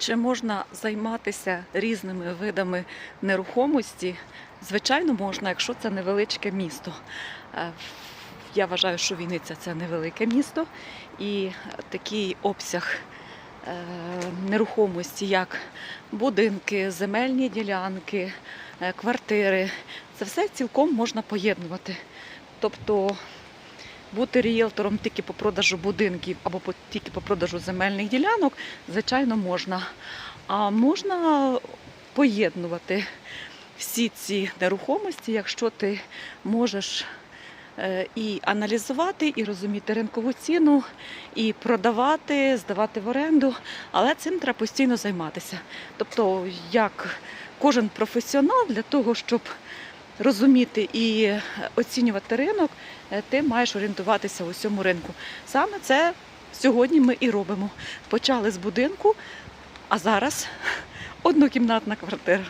Чи можна займатися різними видами нерухомості? Звичайно, можна, якщо це невеличке місто. Е, Я вважаю, що Вінниця це невелике місто, і такий обсяг е, нерухомості, як будинки, земельні ділянки, е, квартири, це все цілком можна поєднувати. Тобто бути ріелтором тільки по продажу будинків або тільки по продажу земельних ділянок, звичайно, можна. А можна поєднувати всі ці нерухомості, якщо ти можеш е, і аналізувати, і розуміти ринкову ціну, і продавати, здавати в оренду, але цим треба постійно займатися. Тобто, як кожен професіонал для того, щоб розуміти і оцінювати ринок, е, ти маєш орієнтуватися у цьому ринку. Саме це сьогодні ми і робимо. Почали з будинку, а зараз однокімнатна квартира.